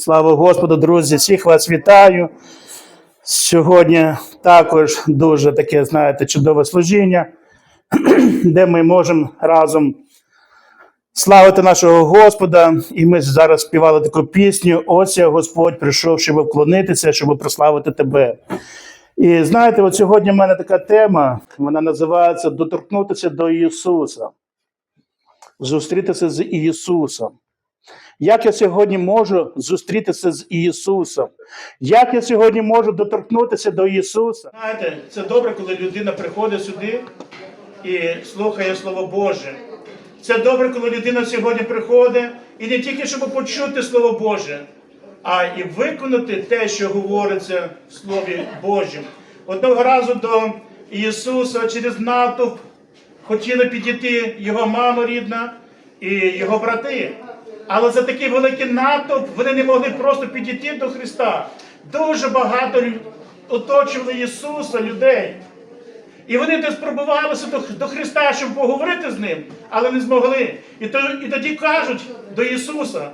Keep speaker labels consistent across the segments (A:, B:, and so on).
A: Слава Господу, друзі! Всіх вас вітаю. Сьогодні також дуже таке, знаєте, чудове служіння, де ми можемо разом славити нашого Господа. І ми зараз співали таку пісню: Ось я Господь прийшов, щоб вклонитися, щоб прославити тебе. І знаєте, от сьогодні в мене така тема, вона називається Доторкнутися до Ісуса. Зустрітися з Ісусом. Як я сьогодні можу зустрітися з Ісусом? Як я сьогодні можу доторкнутися до Ісуса? Знаєте, це добре, коли людина приходить сюди і слухає Слово Боже. Це добре, коли людина сьогодні приходить і не тільки щоб почути Слово Боже, а і виконати те, що говориться в Слові Божому. Одного разу до Ісуса через натовп хотіли підійти його мама рідна і його брати. Але за такий великий натовп вони не могли просто підійти до Христа. Дуже багато оточували Ісуса людей. І вони десь пробувалися до, до Христа, щоб поговорити з ним, але не змогли. І, то, і тоді кажуть до Ісуса,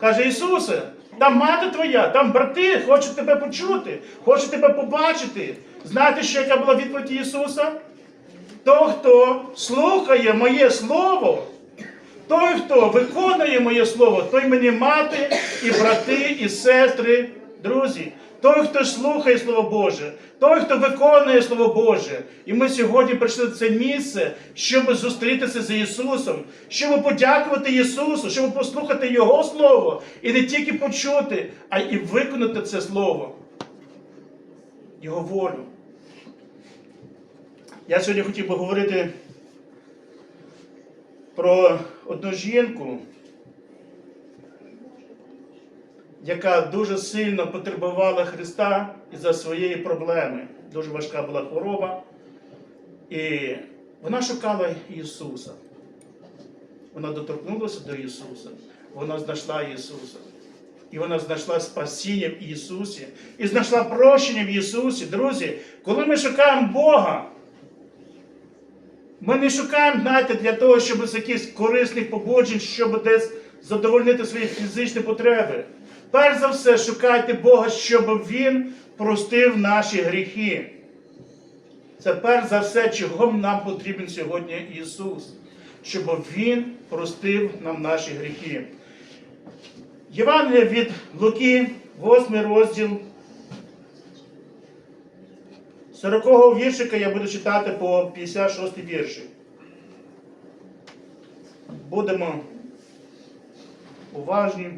A: каже Ісусе, там мати твоя, там брати хочуть тебе почути, хочуть тебе побачити. Знаєте, що яка була відповідь Ісуса? Той, хто слухає моє слово, той, хто виконує моє слово, той мені мати і брати, і сестри, друзі. Той, хто слухає Слово Боже, той, хто виконує Слово Боже. І ми сьогодні прийшли в це місце, щоб зустрітися з Ісусом, щоб подякувати Ісусу, щоб послухати Його Слово і не тільки почути, а і виконати це Слово, Його волю. Я сьогодні хотів би говорити про одну жінку, яка дуже сильно потребувала Христа із-за своєї проблеми. Дуже важка була хвороба. І вона шукала Ісуса. Вона доторкнулася до Ісуса. Вона знайшла Ісуса. І вона знайшла спасіння в Ісусі. І знайшла прощення в Ісусі. Друзі, коли ми шукаємо Бога, ми не шукаємо, знаєте, для того, щоб з якихось корисних пободжень, щоб десь задовольнити свої фізичні потреби. Перш за все, шукайте Бога, щоб Він простив наші гріхи. Це перш за все, чого нам потрібен сьогодні Ісус, щоб Він простив нам наші гріхи. Євангелія від Луки, 8 розділ. 40-го віршика я буду читати по 56 вірші. Будемо уважні.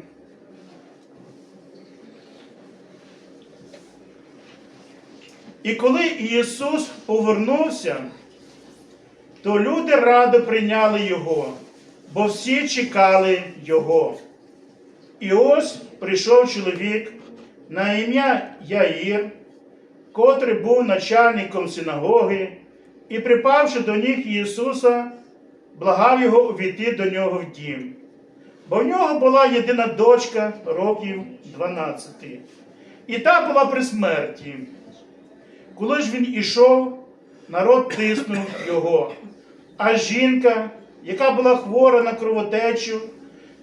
A: І коли Ісус повернувся, то люди радо прийняли Його, бо всі чекали Його. І ось прийшов чоловік на ім'я Яїр, котрий був начальником синагоги, і, припавши до ніг Ісуса, благав його увійти до нього в дім. Бо в нього була єдина дочка років 12. І та була при смерті. Коли ж він ішов, народ тиснув його. А жінка, яка була хвора на кровотечу,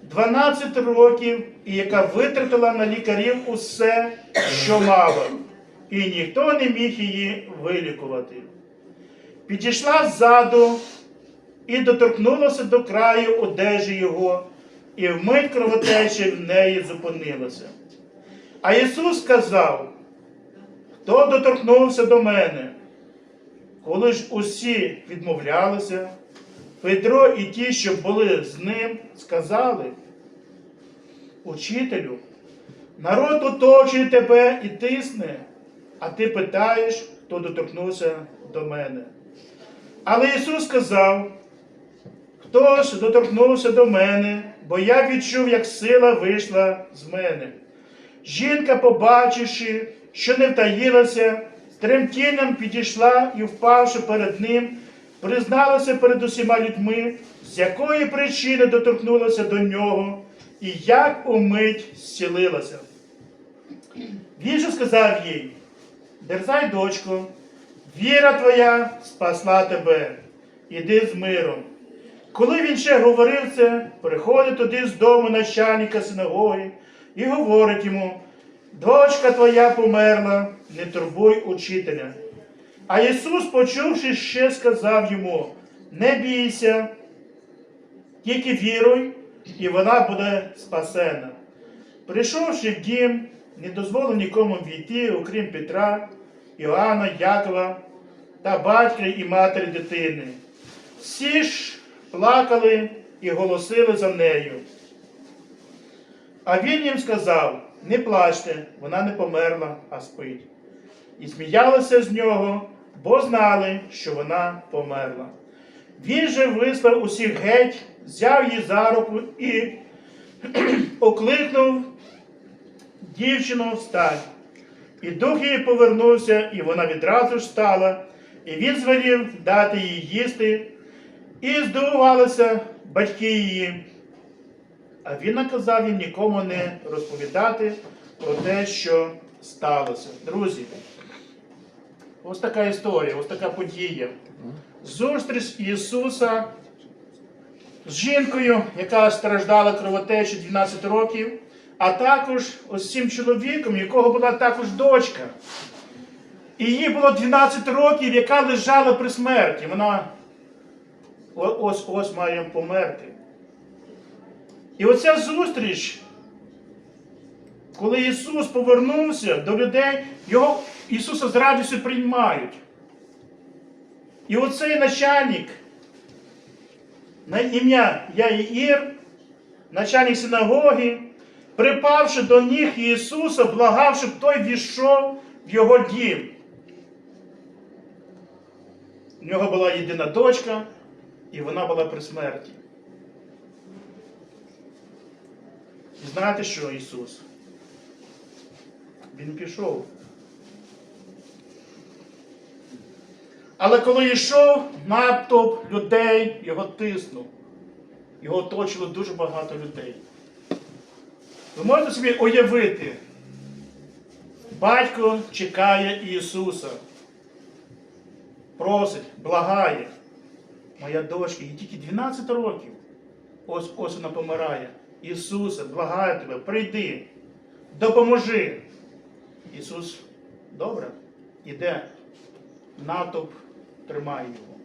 A: 12 років, і яка витратила на лікарів усе, що мала, і ніхто не міг її вилікувати. Підійшла ззаду і доторкнулася до краю одежі його, і вмить кровотеча в неї зупинилася. А Ісус сказав, хто доторкнувся до мене? Коли ж усі відмовлялися, Петро і ті, що були з ним, сказали, Учителю, народ оточує тебе і тисне, а ти питаєш, хто доторкнувся до мене. Але Ісус сказав, хто ж доторкнувся до мене, бо я відчув, як сила вийшла з мене. Жінка, побачивши, що не втаїлася, з тремтінням підійшла і, впавши перед ним, призналася перед усіма людьми, з якої причини доторкнулася до нього, і як умить зцілилася. Він же сказав їй: Дерзай, дочко, віра твоя спасла тебе, іди з миром. Коли він ще говорив це, приходить туди з дому начальника синагоги, і говорить йому: Дочка твоя померла, не турбуй учителя. А Ісус, почувши ще, сказав йому: Не бійся, тільки віруй, і вона буде спасена. Прийшовши в дім, не дозволив нікому війти, окрім Петра, Іоанна, Якова та батька і матері дитини. Всі ж плакали і голосили за нею. А він їм сказав: Не плачте, вона не померла, а спить. І сміялися з нього, бо знали, що вона померла. Він же вислав усіх геть, взяв її за руку і окликнув дівчину встань. І дух її повернувся, і вона відразу ж стала, і він звелів дати їй їсти, і здивувалися батьки її. А він наказав їм нікому не розповідати про те, що сталося. Друзі, ось така історія, ось така подія. Зустріч Ісуса з жінкою, яка страждала кровотечі 12 років, а також ось цим чоловіком, якого була також дочка. І їй було 12 років, яка лежала при смерті. Вона ось ось має померти. І оця зустріч, коли Ісус повернувся до людей, його Ісуса з радістю приймають. І оцей начальник на ім'я Яїр, начальник синагоги, припавши до ніг Ісуса, благав, щоб той війшов в його дім. У нього була єдина дочка, і вона була при смерті. І знаєте що, Ісус? Він пішов. Але коли йшов, натовп людей його тиснув. Його оточило дуже багато людей. Ви можете собі уявити, батько чекає Ісуса, просить, благає. Моя дочка, їй тільки 12 років. Ось ось вона помирає. Ісусе, благаю тебе, прийди, допоможи. Ісус, добре, іде, натовп тримає його.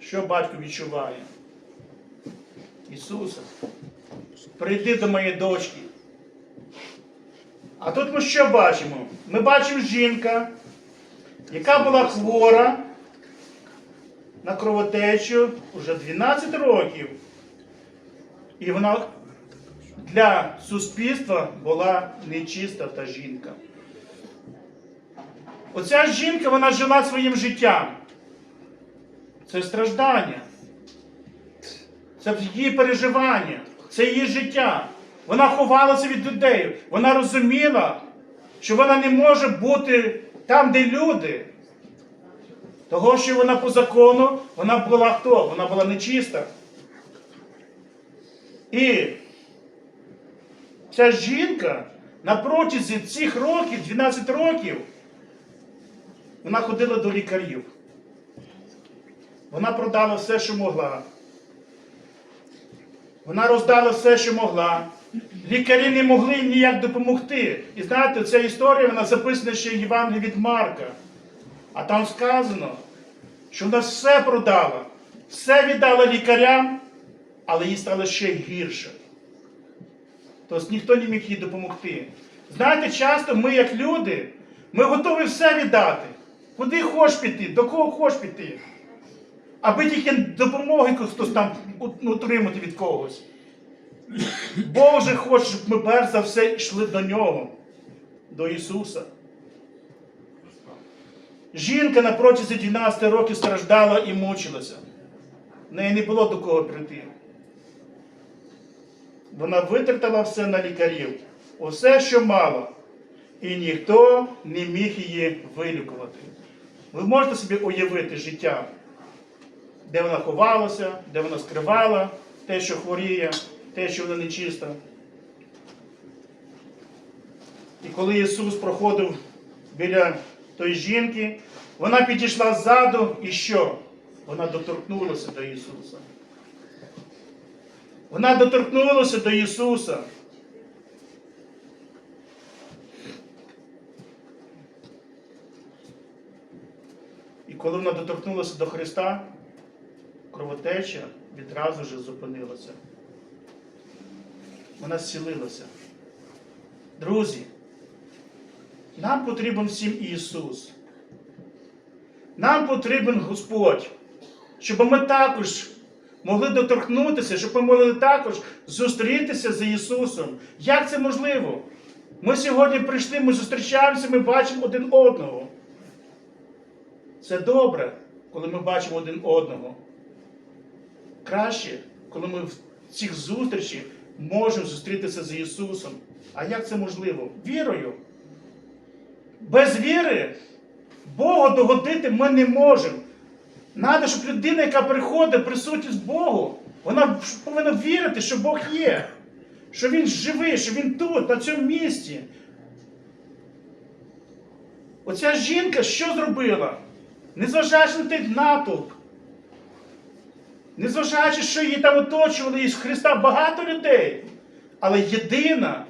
A: Що батько відчуває? Ісусе, прийди до моєї дочки. А тут ми що бачимо? Ми бачимо жінка, яка була хвора на кровотечу вже 12 років. І вона для суспільства була нечиста та жінка. Оця жінка вона жила своїм життям. Це страждання. Це її переживання, це її життя. Вона ховалася від людей. Вона розуміла, що вона не може бути там, де люди. Того, що вона по закону, вона була хто? Вона була нечиста. І ця жінка на протязі цих років, 12 років, вона ходила до лікарів. Вона продала все, що могла. Вона роздала все, що могла. Лікарі не могли ніяк допомогти. І знаєте, ця історія вона записана ще в Євангелії від Марка. А там сказано, що вона все продала, все віддала лікарям, але їй стало ще гірше. Тобто ніхто не міг їй допомогти. Знаєте, часто ми, як люди, ми готові все віддати. Куди хочеш піти, до кого хочеш піти. Аби тільки допомоги хтось там ну, отримати від когось. Бог же хоче, щоб ми перш за все йшли до нього, до Ісуса. Жінка на протязі 12 років страждала і мучилася. В неї не було до кого прийти. Вона витратила все на лікарів, усе, що мала, і ніхто не міг її вилікувати. Ви можете собі уявити життя, де вона ховалася, де вона скривала те, що хворіє, те, що вона нечиста. І коли Ісус проходив біля тої жінки, вона підійшла ззаду і що? Вона доторкнулася до Ісуса. Вона доторкнулася до Ісуса. І коли вона доторкнулася до Христа, кровотеча відразу ж зупинилася. Вона зцілилася. Друзі, нам потрібен всім Ісус. Нам потрібен Господь, щоб ми також могли доторкнутися, щоб ми могли також зустрітися з Ісусом. Як це можливо? Ми сьогодні прийшли, ми зустрічаємося, ми бачимо один одного. Це добре, коли ми бачимо один одного. Краще, коли ми в цих зустрічах можемо зустрітися з Ісусом. А як це можливо? Вірою. Без віри Богу догодити ми не можемо. Надо, щоб людина, яка приходить, присутність Богу, вона повинна вірити, що Бог є, що Він живий, що Він тут, на цьому місці. Оця жінка що зробила? Незважаючи на той натовп, незважаючи, що її там оточували із Христа багато людей. Але єдина,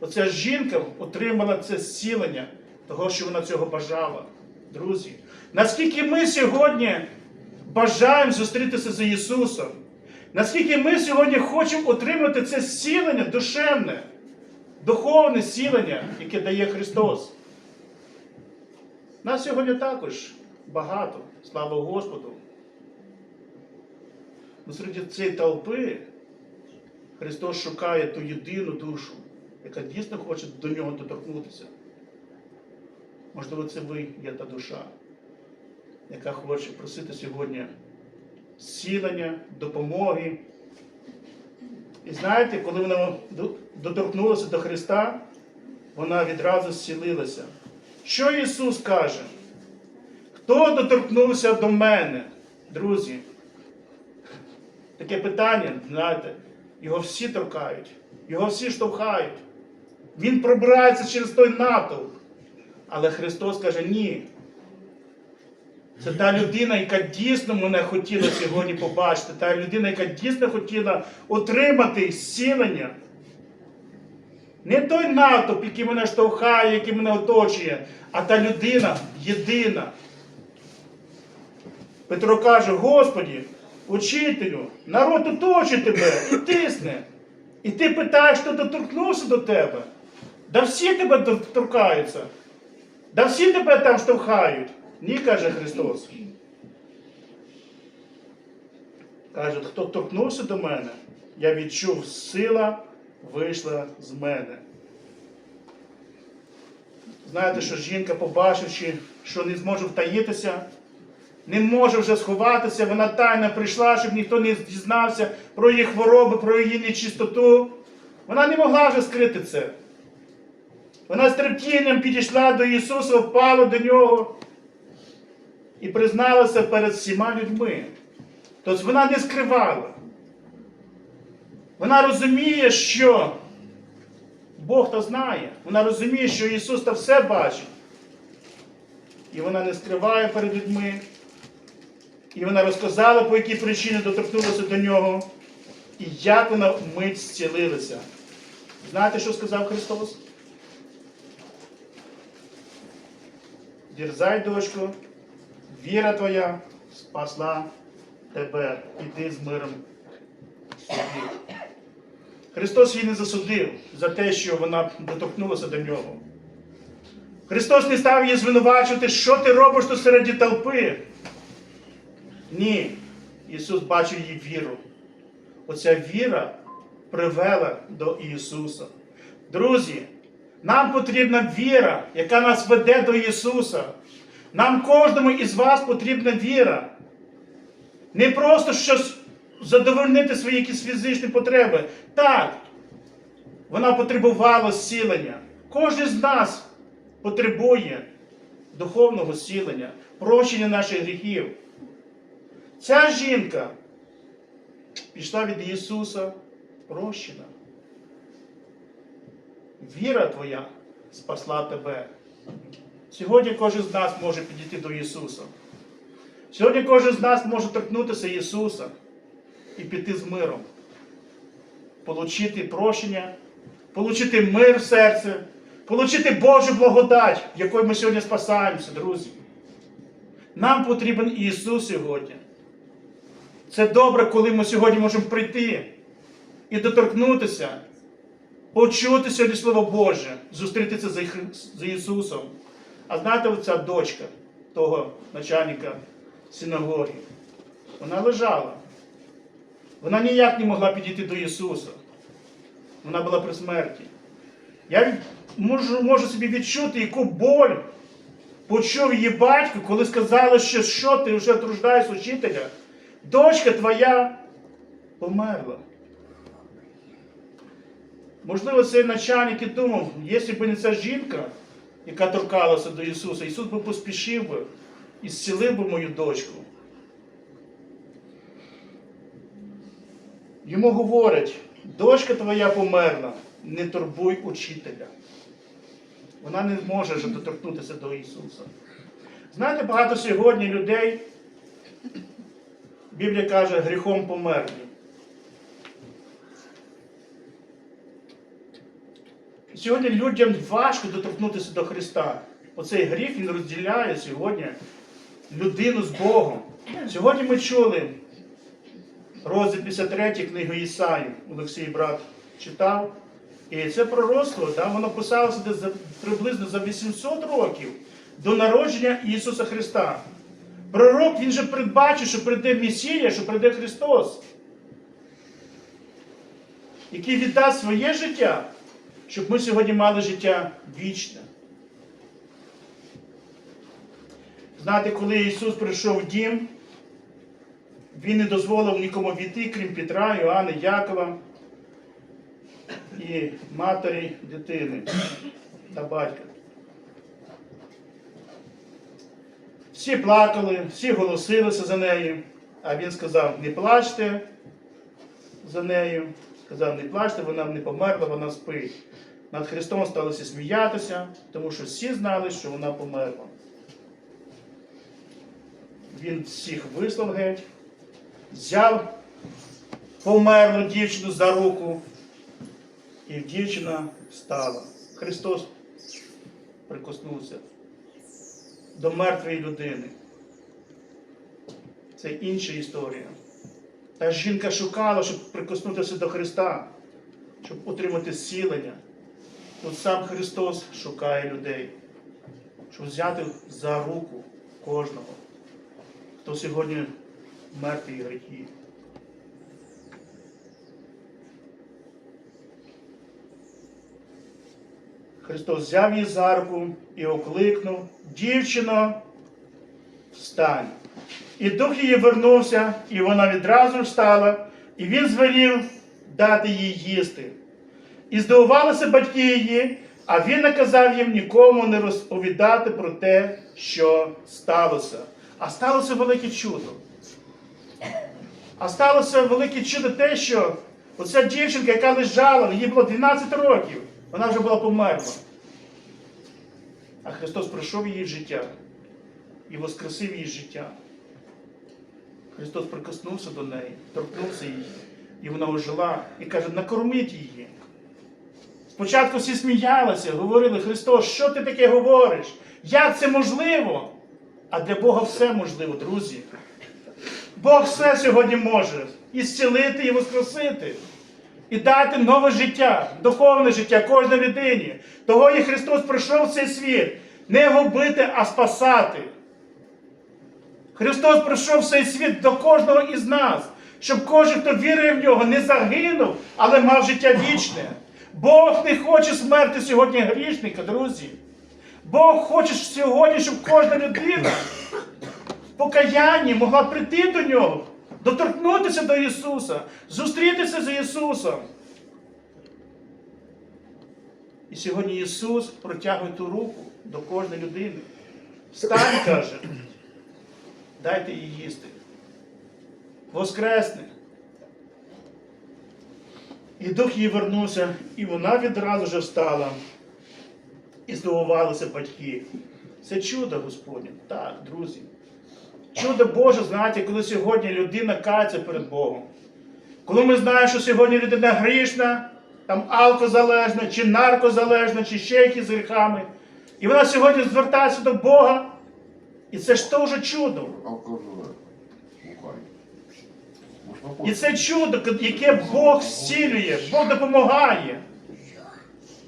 A: оця жінка отримала це зцілення, того, що вона цього бажала. Друзі, наскільки ми сьогодні бажаємо зустрітися з Ісусом, наскільки ми сьогодні хочемо отримати це зцілення душевне, духовне зцілення, яке дає Христос. Нас сьогодні також багато, слава Господу. Ну, серед цієї толпи Христос шукає ту єдину душу, яка дійсно хоче до нього доторкнутися. Можливо, це ви є та душа, яка хоче просити сьогодні зцілення, допомоги. І знаєте, коли вона доторкнулася до Христа, вона відразу зцілилася. Що Ісус каже? Хто доторкнувся до мене, друзі? Таке питання, знаєте, його всі торкають, його всі штовхають. Він пробирається через той натовп. Але Христос каже, ні. Це та людина, яка дійсно мене хотіла сьогодні побачити, та людина, яка дійсно хотіла отримати зцілення. Не той натовп, який мене штовхає, який мене оточує, а та людина єдина. Петро каже, Господі, учителю, народ оточує тебе і тисне. І ти питаєш, хто доторкнувся до тебе. Да всі тебе доторкаються. Да всі тебе там штовхають. Ні, каже Христос. Каже, хто торкнувся до мене, я відчув, сила вийшла з мене. Знаєте, що жінка, побачивши, що не зможе втаїтися, не може вже сховатися, вона тайно прийшла, щоб ніхто не дізнався про її хвороби, про її нечистоту. Вона не могла вже скрити це. Вона з терпінням підійшла до Ісуса, впала до нього і призналася перед всіма людьми. Тобто вона не скривала. Вона розуміє, що Бог то знає. Вона розуміє, що Ісус то все бачить. І вона не скриває перед людьми. І вона розказала, по якій причині доторкнулася до нього, і як вона вмить зцілилася. Знаєте, що сказав Христос? Дерзай, дочко, віра твоя спасла тебе, іди з миром собі. Христос її не засудив за те, що вона доторкнулася до нього. Христос не став її звинувачувати, що ти робиш тут серед толпи. Ні. Ісус бачив її віру. Оця віра привела до Ісуса. Друзі, нам потрібна віра, яка нас веде до Ісуса. Нам кожному із вас потрібна віра. Не просто щось задовольнити свої якісь фізичні потреби. Так, вона потребувала зцілення. Кожен з нас потребує духовного зцілення, прощення наших гріхів. Ця жінка пішла від Ісуса прощена. Віра твоя спасла тебе. Сьогодні кожен з нас може підійти до Ісуса. Сьогодні кожен з нас може торкнутися Ісуса і піти з миром. отримати прощення, отримати мир в серці, отримати Божу благодать, якою ми сьогодні спасаємося, друзі. Нам потрібен Ісус сьогодні. Це добре, коли ми сьогодні можемо прийти і доторкнутися, почути сьогодні Слово Боже, зустрітися за Ісусом. А знаєте, оця дочка того начальника синагоги, вона лежала. Вона ніяк не могла підійти до Ісуса. Вона була при смерті. Я можу, можу собі відчути, яку боль почув її батько, коли сказали, що що ти вже труждаєш учителя. Дочка твоя померла. Можливо, цей начальник і думав, якщо б не ця жінка, яка торкалася до Ісуса, Ісус би поспішив би і зцілив би мою дочку. Йому говорять, дочка твоя померла, не турбуй учителя. Вона не може вже доторкнутися до Ісуса. Знаєте, багато сьогодні людей, Біблія каже, гріхом померлі. Сьогодні людям важко доторкнутися до Христа. Оцей гріх він розділяє сьогодні людину з Богом. Сьогодні ми чули розділ 53 книги Ісаї, Олексій брат читав. І це пророцтво, да, воно писалося десь за, приблизно за 800 років до народження Ісуса Христа. Пророк він же передбачив, що прийде Месія, що прийде Христос, який віддасть своє життя, щоб ми сьогодні мали життя вічне. Знаєте, коли Ісус прийшов в дім, Він не дозволив нікому війти, крім Петра, Іоанна, Якова і матері дитини та батька. Всі плакали, всі голосилися за нею, а він сказав, не плачте за нею. Сказав, не плачте, вона не померла, вона спить. Над Христом сталося сміятися, тому що всі знали, що вона померла. Він всіх вислав геть, взяв померлу дівчину за руку, і дівчина встала. Христос прикоснувся до мертвої людини. Це інша історія. Та жінка шукала, щоб прикоснутися до Христа, щоб отримати зцілення. От сам Христос шукає людей, щоб взяти за руку кожного, хто сьогодні мертвий гріхи. Христос взяв її за руку і окликнув, дівчино, встань. І дух її вернувся, і вона відразу встала, і він звелів дати їй їсти. І здивувалися батьки її, а він наказав їм нікому не розповідати про те, що сталося. А сталося велике чудо. А сталося велике чудо те, що оця дівчинка, яка лежала, їй було 12 років, вона вже була померла. А Христос прийшов її життя і воскресив її життя. Христос прикоснувся до неї, торкнувся її, і вона ожила і каже, накорміть її. Спочатку всі сміялися, говорили, Христос, що ти таке говориш? Як це можливо? А для Бога все можливо, друзі. Бог все сьогодні може і зцілити, і воскресити, і дати нове життя, духовне життя кожній людині. Того і Христос прийшов в цей світ не губити, а спасати. Христос прийшов в цей світ до кожного із нас, щоб кожен, хто вірує в нього, не загинув, але мав життя вічне. Бог не хоче смерти сьогодні грішника, друзі. Бог хоче сьогодні, щоб кожна людина в покаянні могла прийти до нього, доторкнутися до Ісуса, зустрітися з Ісусом. І сьогодні Ісус протягує ту руку до кожної людини. Встань, каже, дайте їй їсти. Воскресне. І дух їй вернувся, і вона відразу же встала. І здивувалися батьки. Це чудо Господнє. Так, друзі. Чудо Боже, знаєте, коли сьогодні людина кається перед Богом. коли ми знаємо, що сьогодні людина грішна, там алкозалежна, чи наркозалежна, чи ще якісь з гріхами, і вона сьогодні звертається до Бога, і це ж теж чудо. І це чудо, яке Бог зцілює, Бог допомагає.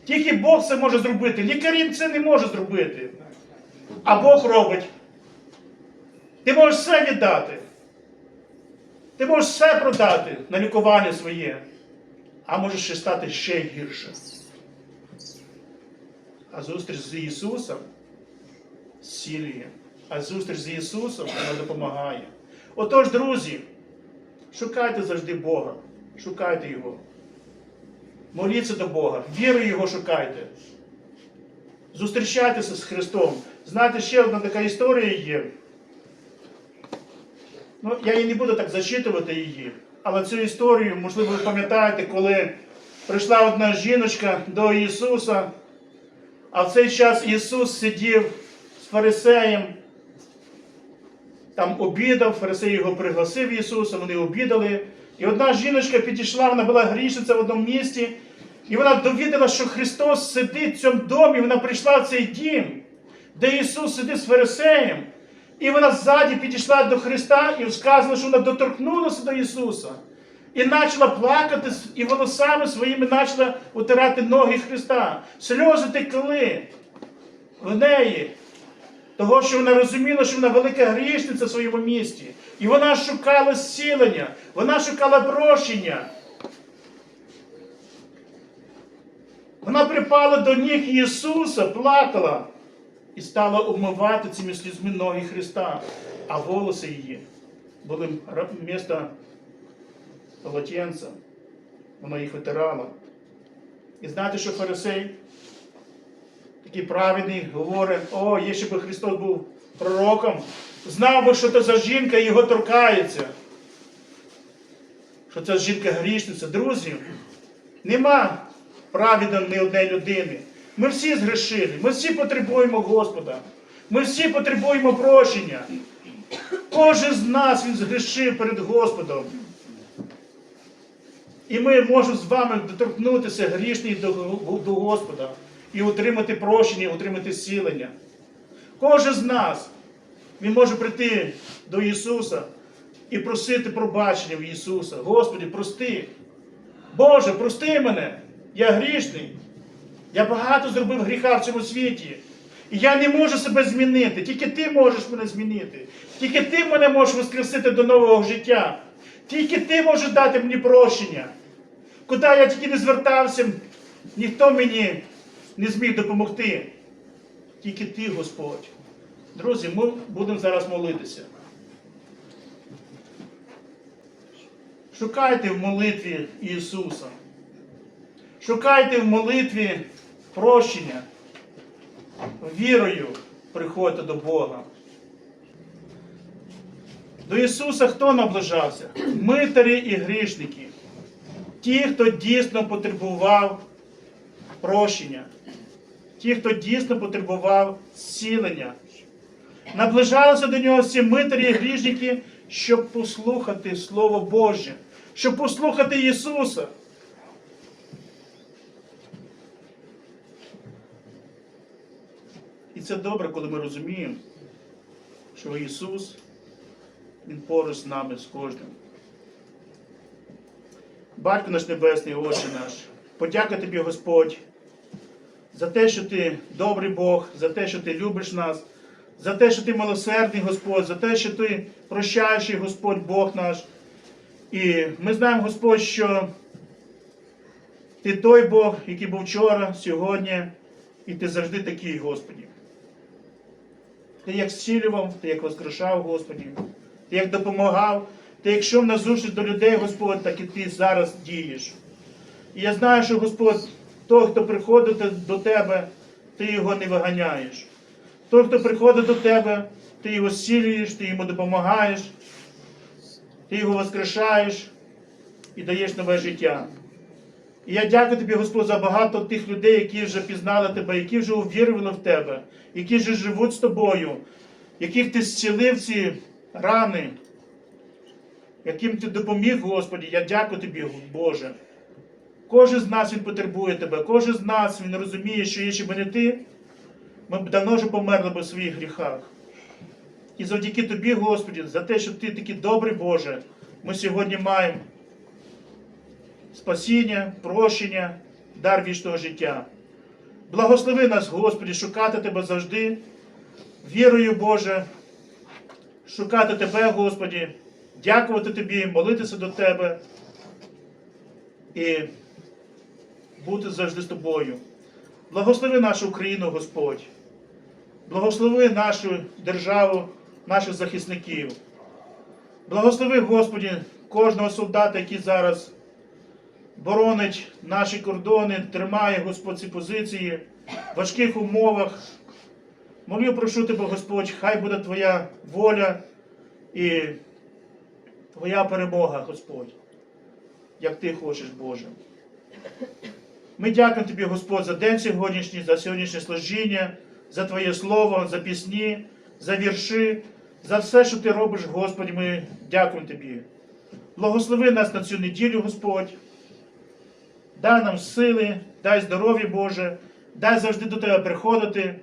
A: Тільки Бог це може зробити. Лікарі це не може зробити. А Бог робить. Ти можеш все віддати. Ти можеш все продати на лікування своє, а можеш ще стати ще гірше. А зустріч з Ісусом зцілює. А зустріч з Ісусом вона допомагає. Отож, друзі, шукайте завжди Бога. Шукайте Його. Моліться до Бога, вірою Його шукайте. Зустрічайтеся з Христом. Знаєте, ще одна така історія є. Ну, я її не буду так зачитувати її. Але цю історію, можливо, ви пам'ятаєте, коли прийшла одна жіночка до Ісуса, а в цей час Ісус сидів з фарисеєм, там обідав, фарисей його пригласив Ісуса, вони обідали. І одна жіночка підійшла, вона була грішниця в одному місті, і вона довідала, що Христос сидить в цьому домі, вона прийшла в цей дім, де Ісус сидить з фарисеєм. І вона ззаді підійшла до Христа і сказала, що вона доторкнулася до Ісуса. І почала плакати, і волосами своїми почала утирати ноги Христа. Сльози текли в неї. Того, що вона розуміла, що вона велика грішниця в своєму місті. І вона шукала зцілення, вона шукала прощення. Вона припала до ніг Ісуса, плакала і стала обмивати цими слізьми ноги Христа, а волоси її були місто полотенця. Вона їх витирала. І знаєте, що фарисей? такий праведний, говорить, о, якщо би Христос був пророком, знав би, що це за жінка його торкається. Що це жінка грішниця. Друзі, нема праведно ні однієї людини. Ми всі згрішили, ми всі потребуємо Господа. Ми всі потребуємо прощення. Кожен з нас він згрішив перед Господом. І ми можемо з вами доторкнутися грішні до, до Господа і отримати прощення, отримати зцілення. Кожен з нас він може прийти до Ісуса і просити пробачення в Ісуса. Господи, прости. Боже, прости мене. Я грішний. Я багато зробив гріха в цьому світі. І я не можу себе змінити. Тільки ти можеш мене змінити. Тільки ти мене можеш воскресити до нового життя. Тільки ти можеш дати мені прощення. Куди я тільки не звертався, ніхто мені не зміг допомогти. Тільки ти, Господь. Друзі, ми будемо зараз молитися. Шукайте в молитві Ісуса. Шукайте в молитві прощення. Вірою приходьте до Бога. До Ісуса хто наближався? Митарі і грішники. Ті, хто дійсно потребував прощення. Ті, хто дійсно потребував зцілення. Наближалися до нього всі митарі і грішники, щоб послухати Слово Боже, щоб послухати Ісуса. Це добре, коли ми розуміємо, що Ісус, Він поруч з нами, з кожним. Батько наш Небесний, Отче наш, подяка Тобі, Господь, за те, що Ти добрий Бог, за те, що Ти любиш нас, за те, що Ти милосердний Господь, за те, що Ти прощаючий Господь Бог наш. І ми знаємо, Господь, що Ти той Бог, який був вчора, сьогодні, і Ти завжди такий, Господі. Ти як зцілював, ти як воскрешав, Господі, ти як допомагав, ти як йшов на зустріч до людей, Господь, так і ти зараз дієш. І я знаю, що Господь, той, хто приходить до тебе, ти його не виганяєш. Той, хто приходить до тебе, ти його зцілюєш, ти йому допомагаєш, ти його воскрешаєш і даєш нове життя. І я дякую тобі, Господь, за багато тих людей, які вже пізнали тебе, які вже увірували в тебе, які вже живуть з тобою, яких ти зцілив ці рани. яким ти допоміг, Господі. Я дякую тобі, Боже. Кожен з нас він потребує тебе, кожен з нас він розуміє, що якщо б не ти, ми б давно вже померли б у своїх гріхах. І завдяки тобі, Господі, за те, що ти такий добрий Боже, ми сьогодні маємо спасіння, прощення, дар вічного життя. Благослови нас, Господі, шукати Тебе завжди, вірою, Боже, шукати Тебе, Господі, дякувати Тобі, молитися до Тебе і бути завжди з Тобою. Благослови нашу Україну, Господь. Благослови нашу державу, наших захисників. Благослови, Господі, кожного солдата, який зараз боронить наші кордони, тримає Господь ці позиції в важких умовах. Молю, прошу тебе, Господь, хай буде Твоя воля і Твоя перемога, Господь, як Ти хочеш, Боже. Ми дякуємо Тобі, Господь, за день сьогоднішній, за сьогоднішнє служіння, за Твоє Слово, за пісні, за вірші, за все, що Ти робиш, Господь, ми дякуємо Тобі. Благослови нас на цю неділю, Господь. Дай нам сили, дай здоров'я, Боже, дай завжди до Тебе приходити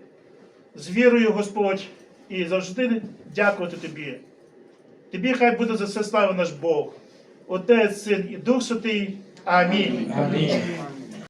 A: з вірою, Господь, і завжди дякувати Тобі. Тобі хай буде за все слава наш Бог. Отець, Син і Дух Святий. Амінь.
B: Амінь.